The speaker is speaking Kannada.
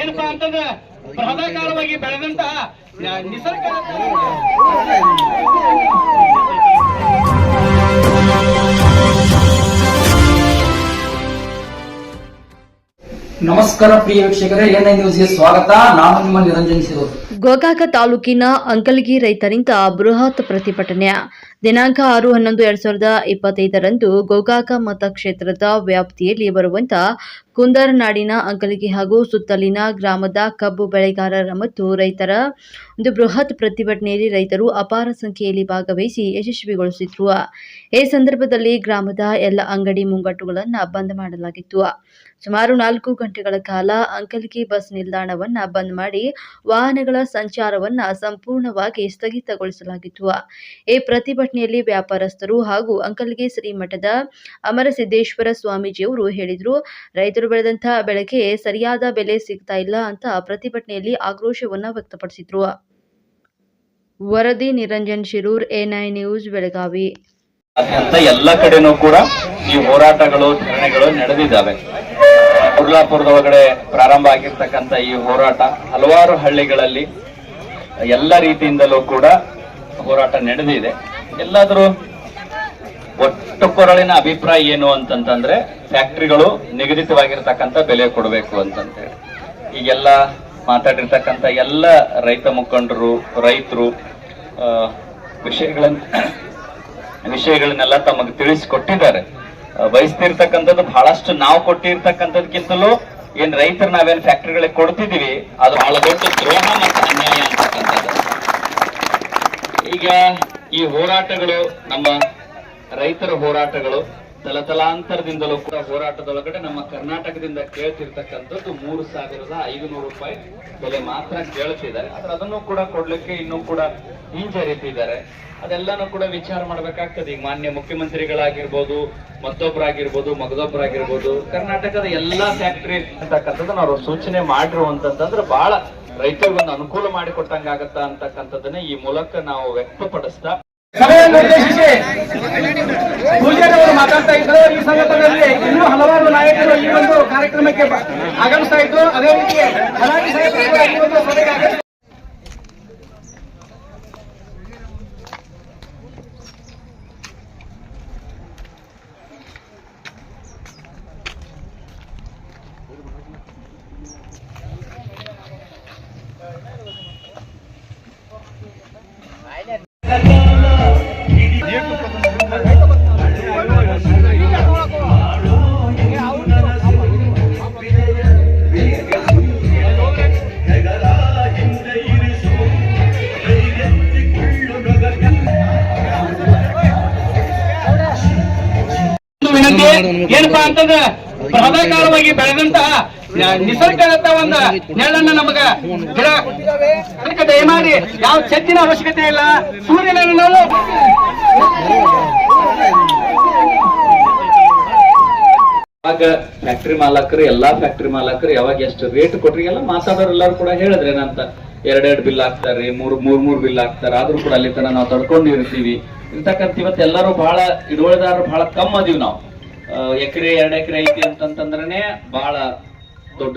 ಏನಪ್ಪಾ ಅಂತಂದ್ರೆ ಬೃಹದಾಕಾರವಾಗಿ ಬೆಳೆದಂತಹ ನಿಸರ್ಗ ನಮಸ್ಕಾರ ಪ್ರಿಯ ವೀಕ್ಷಕರೇ ಎನ್ಐ ನ್ಯೂಸ್ಗೆ ಸ್ವಾಗತ. ನಾನು ನಿಮ್ಮ ನಿರಂಜನ್ ಸಿರೋದು ಗೋಕಾಕ ತಾಲೂಕಿನ ಅಂಕಲ್ಗಿ ರೈತರಿಂದ ಬೃಹತ್ ಪ್ರತಿಭಟನೆ. ದಿನಾಂಕ ಆರು ಹನ್ನೊಂದು ಎರಡ್ ಸಾವಿರದ ಇಪ್ಪತ್ತೈದರಂದು ಗೋಕಾಕ ಮತಕ್ಷೇತ್ರದ ವ್ಯಾಪ್ತಿಯಲ್ಲಿ ಬರುವಂತ ಕುಂದರ್ನಾಡಿನ ಅಂಕಲಿಗೆ ಹಾಗೂ ಸುತ್ತಲಿನ ಗ್ರಾಮದ ಕಬ್ಬು ಬೆಳೆಗಾರರ ಮತ್ತು ರೈತರ ಒಂದು ಬೃಹತ್ ಪ್ರತಿಭಟನೆಯಲ್ಲಿ ರೈತರು ಅಪಾರ ಸಂಖ್ಯೆಯಲ್ಲಿ ಭಾಗವಹಿಸಿ ಯಶಸ್ವಿಗೊಳಿಸಿದ್ರು. ಈ ಸಂದರ್ಭದಲ್ಲಿ ಗ್ರಾಮದ ಎಲ್ಲ ಅಂಗಡಿ ಮುಂಗಟ್ಟುಗಳನ್ನು ಬಂದ್ ಮಾಡಲಾಗಿತ್ತು. ಸುಮಾರು ನಾಲ್ಕು ಗಂಟೆಗಳ ಕಾಲ ಅಂಕಲಿಗೆ ಬಸ್ ನಿಲ್ದಾಣವನ್ನ ಬಂದ್ ಮಾಡಿ ವಾಹನಗಳ ಸಂಚಾರವನ್ನ ಸಂಪೂರ್ಣವಾಗಿ ಸ್ಥಗಿತಗೊಳಿಸಲಾಗಿತ್ತು. ಈ ಪ್ರತಿಭಟನೆಯಲ್ಲಿ ವ್ಯಾಪಾರಸ್ಥರು ಹಾಗೂ ಅಂಕಲ್ಗಿ ಶ್ರೀಮಠದ ಅಮರಸಿದ್ದೇಶ್ವರ ಸ್ವಾಮೀಜಿಯವರು ಹೇಳಿದರು, ರೈತರು ಬೆಳೆದಂತಹ ಬೆಳೆಗೆ ಸರಿಯಾದ ಬೆಲೆ ಸಿಗ್ತಾ ಇಲ್ಲ ಅಂತ ಪ್ರತಿಭಟನೆಯಲ್ಲಿ ಆಕ್ರೋಶವನ್ನ ವ್ಯಕ್ತಪಡಿಸಿದ್ರು. ವರದಿ ನಿರಂಜನ್ ಶಿರೂರ್, ಎನ್ಐ ನ್ಯೂಸ್, ಬೆಳಗಾವಿ. ಎಲ್ಲ ಕಡೆನೂ ಕೂಡ ಈ ಹೋರಾಟಗಳು, ಧರಣಿಗಳು ನಡೆದಿದ್ದಾವೆ. ಕುರ್ಲಾಪುರದ ಒಳಗಡೆ ಪ್ರಾರಂಭ ಆಗಿರ್ತಕ್ಕಂಥ ಈ ಹೋರಾಟ ಹಲವಾರು ಹಳ್ಳಿಗಳಲ್ಲಿ ಎಲ್ಲ ರೀತಿಯಿಂದಲೂ ಕೂಡ ಹೋರಾಟ ನಡೆದಿದೆ. ಎಲ್ಲಾದರೂ ಒಟ್ಟು ಕೊರಳಿನ ಅಭಿಪ್ರಾಯ ಏನು ಅಂತಂತಂದ್ರೆ ಫ್ಯಾಕ್ಟ್ರಿಗಳು ನಿಗದಿತವಾಗಿರ್ತಕ್ಕಂಥ ಬೆಲೆ ಕೊಡಬೇಕು ಅಂತಂತೇಳಿ. ಈಗೆಲ್ಲ ಮಾತಾಡಿರ್ತಕ್ಕಂಥ ಎಲ್ಲ ರೈತ ಮುಖಂಡರು, ರೈತರು ವಿಷಯಗಳನ್ನ ವಿಷಯಗಳನ್ನೆಲ್ಲ ತಮಗೆ ತಿಳಿಸಿಕೊಟ್ಟಿದ್ದಾರೆ. ಬಯಸ್ತಿರ್ತಕ್ಕಂಥದ್ದು ಬಹಳಷ್ಟು ನಾವು ಕೊಟ್ಟಿರ್ತಕ್ಕಂಥದ್ಕಿಂತಲೂ ಏನ್ ರೈತರು ನಾವೇನ್ ಫ್ಯಾಕ್ಟ್ರಿಗಳಿಗೆ ಕೊಡ್ತಿದೀವಿ ಅದು ಬಹಳ ದೊಡ್ಡ ದ್ರೋಹ ಮತ್ತು ಅನ್ಯಾಯ ಅಂತಕ್ಕಂಥದ್ದು. ಈಗ ಈ ಹೋರಾಟಗಳು ನಮ್ಮ ರೈತರ ಹೋರಾಟಗಳು ತಲತಲಾಂತರದಿಂದಲೂ ಕೂಡ ಹೋರಾಟದೊಳಗಡೆ ನಮ್ಮ ಕರ್ನಾಟಕದಿಂದ ಕೇಳ್ತಿರ್ತಕ್ಕಂಥದ್ದು ಮೂರು ಸಾವಿರದ ಐದುನೂರು ರೂಪಾಯಿ ಬೆಲೆ ಮಾತ್ರ ಕೇಳ್ತಿದ್ದಾರೆ. ಆದ್ರೆ ಅದನ್ನು ಕೂಡ ಕೊಡ್ಲಿಕ್ಕೆ ಇನ್ನೂ ಕೂಡ ಹಿಂಜರಿತಿದ್ದಾರೆ ಅದೆಲ್ಲನೂ ಕೂಡ ವಿಚಾರ ಮಾಡ್ಬೇಕಾಗ್ತದೆ. ಈಗ ಮಾನ್ಯ ಮುಖ್ಯಮಂತ್ರಿಗಳಾಗಿರ್ಬೋದು ಮತ್ತೊಬ್ಬರಾಗಿರ್ಬೋದು ಮಗದೊಬ್ಬರಾಗಿರ್ಬೋದು ಕರ್ನಾಟಕದ ಎಲ್ಲಾ ಫ್ಯಾಕ್ಟರಿ ಅಂತಕ್ಕಂಥದ್ದನ್ನ ಅವರು ಸೂಚನೆ ಮಾಡಿರುವಂತಂದ್ರೆ ಬಹಳ ರೈತರಿಗೊಂದು ಅನುಕೂಲ ಮಾಡಿಕೊಟ್ಟಂಗಾಗತ್ತ ಅಂತಕ್ಕಂಥದ್ದನ್ನ ಈ ಮೂಲಕ ನಾವು ವ್ಯಕ್ತಪಡಿಸ್ತಾ ಸಭೆಯನ್ನು ಉದ್ದೇಶಿಸಿ ಪೂಜಾರವರು ಮಾತಾಡ್ತಾ ಇದ್ರು ಈ ಸಂದರ್ಭದಲ್ಲಿ ಇನ್ನೂ ಹಲವಾರು ನಾಯಕರು ಈ ಒಂದು ಕಾರ್ಯಕ್ರಮಕ್ಕೆ ಆಗಮಿಸ್ತಾ ಇದ್ರು. ಅದೇ ರೀತಿ ವಿನಂತಿ ಏನಪ್ಪಾ ಅಂತಂದ್ರೆ ಬೃಹದಾಕಾರವಾಗಿ ಬೆಳೆದಂತಹ ನ- ನಿಸರ್ಗದತ್ತ ಒಂದು ನೆರಳನ್ನ ನಮಗ ಗಿಡ ದಯಮಾಡಿ ಯಾವ ಚೆತ್ತಿನ ಅವಶ್ಯಕತೆ ಇಲ್ಲ. ಸೂರ್ಯನ ನಾವು ಆಗ ಫ್ಯಾಕ್ಟ್ರಿ ಮಾಲಕರು, ಎಲ್ಲಾ ಫ್ಯಾಕ್ಟ್ರಿ ಮಾಲಕರು ಯಾವಾಗ ಎಷ್ಟು ರೇಟ್ ಕೊಟ್ರಿ, ಎಲ್ಲ ಮಾತಾಡೋರು ಎಲ್ಲರೂ ಕೂಡ ಹೇಳಿದ್ರೆ ಏನಂತ, ಎರಡೆರಡು ಬಿಲ್ ಹಾಕ್ತಾರೆ, ಮೂರ್ ಮೂರ್ ಮೂರ್ ಬಿಲ್ ಹಾಕ್ತಾರೆ, ಆದ್ರೂ ಕೂಡ ಅಲ್ಲಿ ತನ ನಾವು ತಡ್ಕೊಂಡಿರ್ತೀವಿ ಇರ್ತಕ್ಕಂಥ ಇವತ್ತು ಎಲ್ಲರೂ ಬಹಳ ಹಿಡುವಳಿದಾರರು ಬಹಳ ಕಮ್ಮಿ ಅದೀವಿ ನಾವು. ಎಕರೆ ಎರಡು ಎಕರೆ ಐತಿ ಅಂತಂತಂದ್ರೆ ಬಹಳ ದೊಡ್ಡ